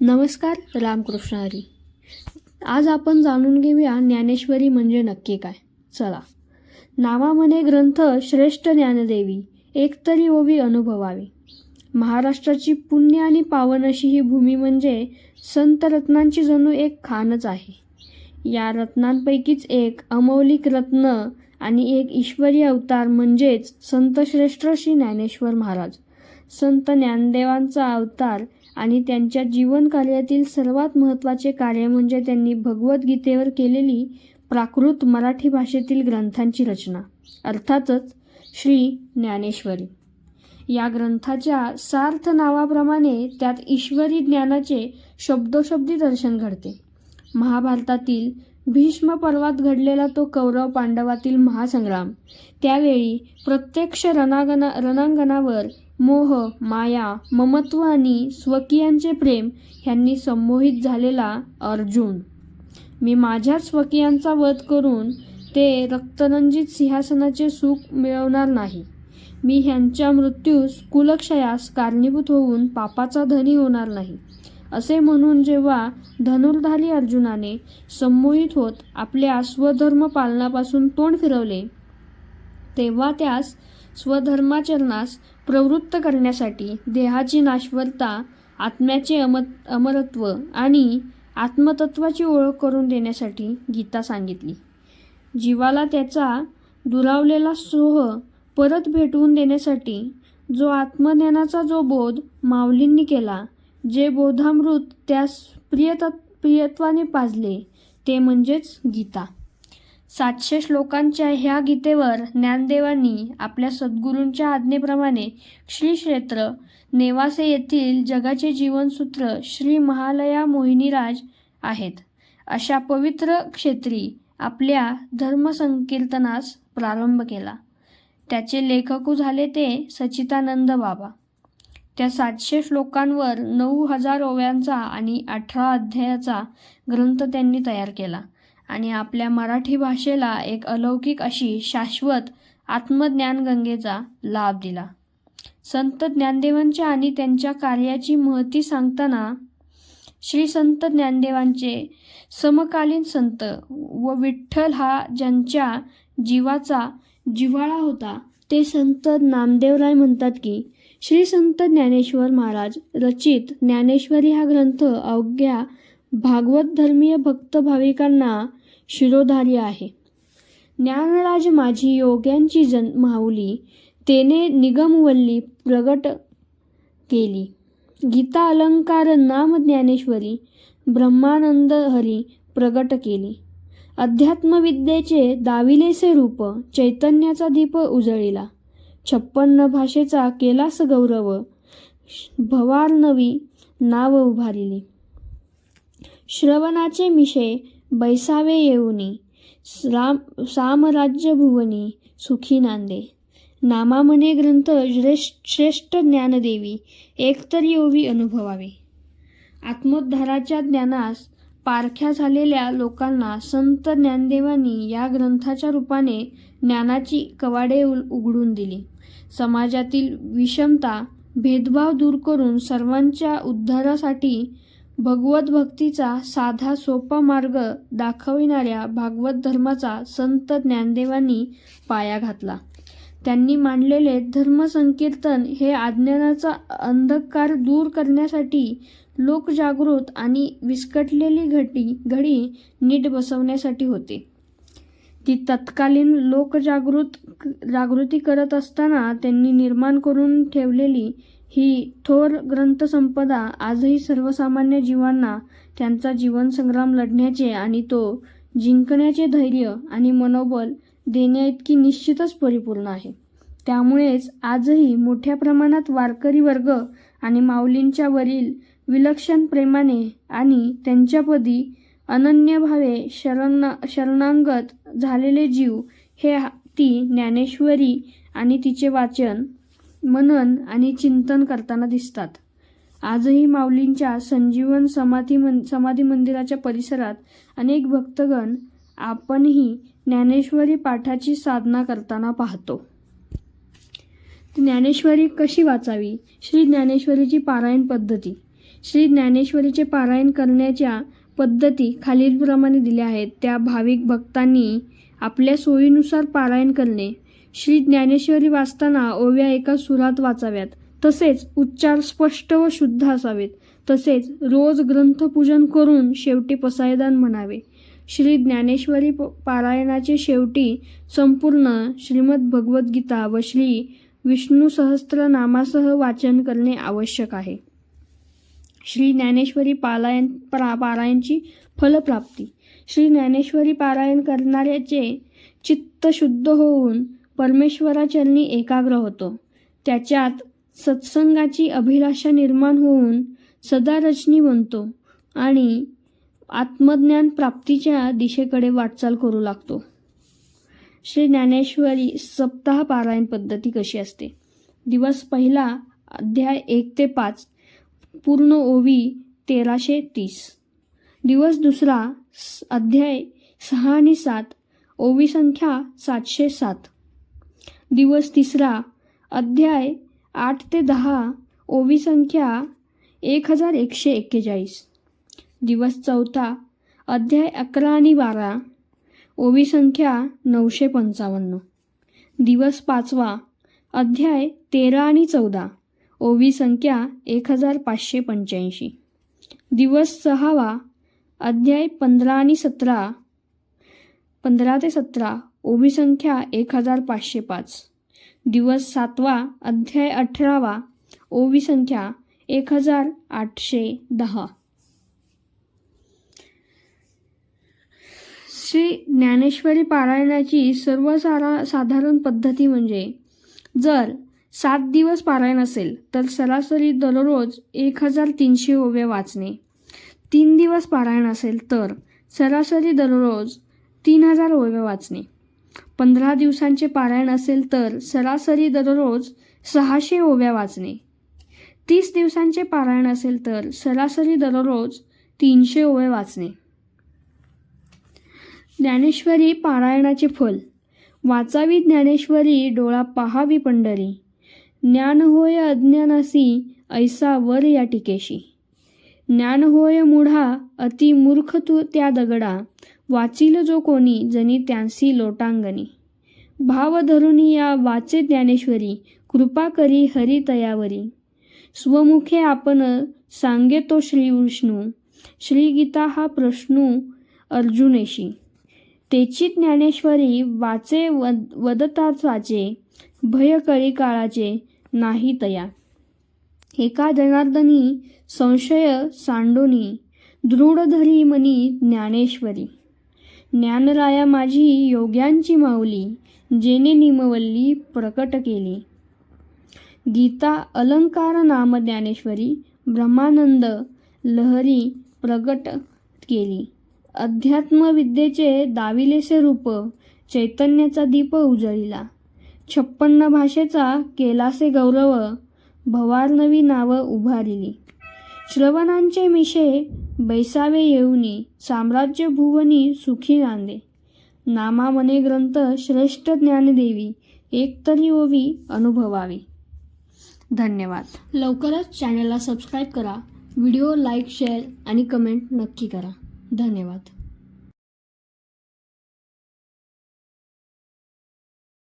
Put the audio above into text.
नमस्कार रामकृष्ण हरी. आज आपण जाणून घेऊया ज्ञानेश्वरी म्हणजे नक्की काय. चला. नावामध्ये ग्रंथ श्रेष्ठ ज्ञानदेवी एकतरी ओवी अनुभवावी. महाराष्ट्राची पुण्य आणि पावन अशी ही भूमी म्हणजे संत रत्नांची जणू एक खानच आहे. या रत्नांपैकीच एक अमौलिक रत्न आणि एक ईश्वरी अवतार म्हणजेच संत श्रेष्ठ श्री ज्ञानेश्वर महाराज. संत ज्ञानदेवांचा अवतार आणि त्यांच्या जीवनकार्यातील सर्वात महत्त्वाचे कार्य म्हणजे त्यांनी भगवद्गीतेवर केलेली प्राकृत मराठी भाषेतील ग्रंथांची रचना. अर्थातच श्री ज्ञानेश्वरी. या ग्रंथाच्या सार्थ नावाप्रमाणे त्यात ईश्वरी ज्ञानाचे शब्दोशब्दी दर्शन घडते. महाभारतातील भीष्म पर्वात घडलेला तो कौरव पांडवातील महासंग्राम. त्यावेळी प्रत्यक्ष रणांगणा रणांगणावर मोह माया ममत्व आणि स्वकीयांचे प्रेम ह्यांनी संमोहित झालेला अर्जुन. मी माझ्या स्वकीयांचा वध करून ते रक्तरंजित सिंहासनाचे सुख मिळवणार नाही. मी ह्यांच्या मृत्यूस कुलक्षयास कारणीभूत होऊन पापाचा धनी होणार नाही असे म्हणून जेव्हा धनुर्धारी अर्जुनाने संमोहित होत आपल्या स्वधर्म पालनापासून तोंड फिरवले तेव्हा त्यास स्वधर्माचरणास प्रवृत्त करण्यासाठी देहाची नाशवरता आत्म्याचे अम अमरत्व आणि आत्मतत्वाची ओळख करून देण्यासाठी गीता सांगितली. जीवाला त्याचा दुरावलेला सोह परत भेटवून देण्यासाठी जो आत्मज्ञानाचा जो बोध माऊलींनी केला जे बोधामृत त्यास प्रियत प्रियत्वाने पाजले ते म्हणजेच गीता. सातशे श्लोकांच्या ह्या गीतेवर ज्ञानदेवांनी आपल्या सद्गुरूंच्या आज्ञेप्रमाणे श्री क्षेत्र नेवासे येथील जगाचे जीवनसूत्र श्री महालया मोहिनीराज आहेत. अशा पवित्र क्षेत्री आपल्या धर्मसंकीर्तनास प्रारंभ केला. त्याचे लेखकू झाले ते सचितानंद बाबा. त्या सातशे श्लोकांवर नऊ हजार ओव्यांचा आणि अठरा अध्यायाचा ग्रंथ त्यांनी तयार केला. आणि आपल्या मराठी भाषेला एक अलौकिक अशी शाश्वत आत्मज्ञानगंगेचा लाभ दिला. संत ज्ञानदेवांच्या आणि त्यांच्या कार्याची महती सांगताना श्री संत ज्ञानदेवांचे समकालीन संत व विठ्ठल हा ज्यांच्या जीवाचा जिव्हाळा होता ते संत नामदेवराय म्हणतात की श्री संत ज्ञानेश्वर महाराज रचित ज्ञानेश्वरी हा ग्रंथ अवघ्या भागवत धर्मीय भक्त भाविकांना शिरोधार्य आहे. ज्ञानराज माझी योग्यांची जन माऊली तेने निगमवल्ली प्रगट केली. गीता अलंकार नाम ज्ञानेश्वरी ब्रह्मानंद हरी प्रगट केली. अध्यात्मविद्येचे दाविलेसे रूप चैतन्याचा दीप उजळिला. छप्पन्न भाषेचा केलास गौरव भवार्णवी नाव उभारिली. श्रवणाचे मिशे बैसावे येऊनी. राम सामराज्य भुवनी सुखी नांदे. नामामने ग्रंथ श्रेष्ठ श्रेष्ठ ज्ञानदेवी एकतरी ओवी अनुभवावे. आत्मोद्धाराच्या ज्ञानास पारख्या झालेल्या लोकांना संत ज्ञानदेवांनी या ग्रंथाच्या रूपाने ज्ञानाची कवाडे उल- उघडून दिली. समाजातील विषमता भेदभाव दूर करून सर्वांच्या उद्धारासाठी भगवत भक्तीचा साधा सोपा मार्ग दाखविणाऱ्या भागवत धर्माचा संत ज्ञानदेवांनी पाया घातला. त्यांनी मांडलेले धर्मसंकीर्तन हे अज्ञानाचा अंधकार दूर करण्यासाठी लोकजागृत आणि विस्कटलेली घटी घडी नीट बसवण्यासाठी होते. ती तत्कालीन लोकजागृत जागृती करत असताना त्यांनी निर्माण करून ठेवलेली ही थोर ग्रंथसंपदा आजही सर्वसामान्य जीवांना त्यांचा जीवनसंग्राम लढण्याचे आणि तो जिंकण्याचे धैर्य आणि मनोबल देण्याइतकी निश्चितच परिपूर्ण आहे. त्यामुळेच आजही मोठ्या प्रमाणात वारकरी वर्ग आणि माऊलींच्या वरील विलक्षण प्रेमाने आणि त्यांच्यापदी अनन्य भावे शरण शरणांगत झालेले जीव हे ती ज्ञानेश्वरी आणि तिचे वाचन मनन आणि चिंतन करताना दिसतात. आजही माऊलींच्या संजीवन समाधी मन समाधी मंदिराच्या परिसरात अनेक भक्तगण आपणही ज्ञानेश्वरी पाठाची साधना करताना पाहतो. ज्ञानेश्वरी कशी वाचावी? श्री ज्ञानेश्वरीची पारायण पद्धती. श्री ज्ञानेश्वरीचे पारायण करण्याच्या पद्धती खालीलप्रमाणे दिल्या आहेत. त्या भाविक भक्तांनी आपल्या सोयीनुसार पारायण करणे श्री ज्ञानेश्वरी वाचताना ओव्या एका सुरात वाचाव्यात. तसेच उच्चार स्पष्ट व शुद्ध असावेत. तसेच रोज ग्रंथपूजन करून शेवटी पसायदान म्हणावे. श्री ज्ञानेश्वरी प- पारायणाचे शेवटी संपूर्ण श्रीमद भगवद्गीता व श्री विष्णू सहस्त्रनामासह वाचन करणे आवश्यक आहे. श्री ज्ञानेश्वरी पारायण प्रा पारायणची फलप्राप्ती. श्री ज्ञानेश्वरी पारायण करणाऱ्याचे चित्त शुद्ध होऊन परमेश्वराचरणी एकाग्र होतो त्याच्यात सत्संगाची अभिलाषा निर्माण होऊन सदा रचनी बनतो आणि आत्मज्ञान प्राप्तीच्या दिशेकडे वाटचाल करू लागतो. श्री ज्ञानेश्वरी सप्ताह पारायण पद्धती कशी असते? दिवस पहिला अध्याय एक ते पाच. पूर्ण ओवी तेराशे तीस. दिवस दुसरा अध्याय सहा आणि सात. ओवी संख्या सातशे सात. दिवस तिसरा अध्याय आठ ते दहा. ओवी संख्या एक हजार एकशे एक्केचाळीस. दिवस चौथा अध्याय अकरा आणि बारा. ओवी संख्या नऊशे पंचावन्न. दिवस पाचवा अध्याय तेरा आणि चौदा. ओवी संख्या एक हजार पाचशे पंच्याऐंशी. दिवस सहावा अध्याय पंधरा आणि सतरा पंधरा ते सतरा ओवी संख्या एक हजार पाचशे पाच. दिवस सातवा अध्याय अठरावा ओवी संख्या एक हजार आठशे दहा. श्री ज्ञानेश्वरी पारायणाची सर्वसारा साधारण पद्धती म्हणजे जर सात दिवस पारायण असेल तर सरासरी दररोज एक हजार तीनशे ओव्या वाचणे. तीन दिवस पारायण असेल तर सरासरी दररोज तीन हजार ओव्या वाचणे. पंधरा दिवसांचे पारायण असेल तर सरासरी दररोज सहाशे ओव्या वाचणे. तीस दिवसांचे पारायण असेल तर सरासरी दररोज तीनशे ओव्या वाचणे. ज्ञानेश्वरी पारायणाचे फल. वाचावी ज्ञानेश्वरी डोळा पहावी पंढरी. ज्ञान होय अज्ञानासी ऐसा वर या टिकेशी ज्ञान होय मुढा अति मूर्ख तू त्या दगडा वाचिल जो कोणी जनी त्यांसी लोटांगणी. भाव धरुनी या वाचे ज्ञानेश्वरी कृपा करी हरी तयावरी. स्वमुखे आपण सांगे तो श्री विष्णू श्रीगीता हा प्रश्नू अर्जुनेशी. तेची ज्ञानेश्वरी वाचे वद वदताच वाचे भय कळी काळाचे नाही तया. एका जनार्दनी संशय सांडोनी दृढधरी मनी ज्ञानेश्वरी. ज्ञानराया माझी योग्यांची माऊली जेने निमवल्ली प्रकट केली. गीता अलंकार नाम ज्ञानेश्वरी ब्रह्मानंद लहरी प्रगट केली. अध्यात्मविद्येचे दाविलेसे रूप चैतन्याचा दीप उजळिला. छप्पन्न भाषेचा केलासे गौरव भवारनवी नावं उभारिली. श्रवणांचे मिशे बैसावे येऊनी साम्राज्य भुवनी सुखी नांदे. नामा मने ग्रंथ श्रेष्ठ ज्ञानदेवी एकतरी ओवी अनुभवावी. धन्यवाद. लवकरच चॅनलला सबस्क्राईब करा. व्हिडिओ लाईक शेअर आणि कमेंट नक्की करा. धन्यवाद.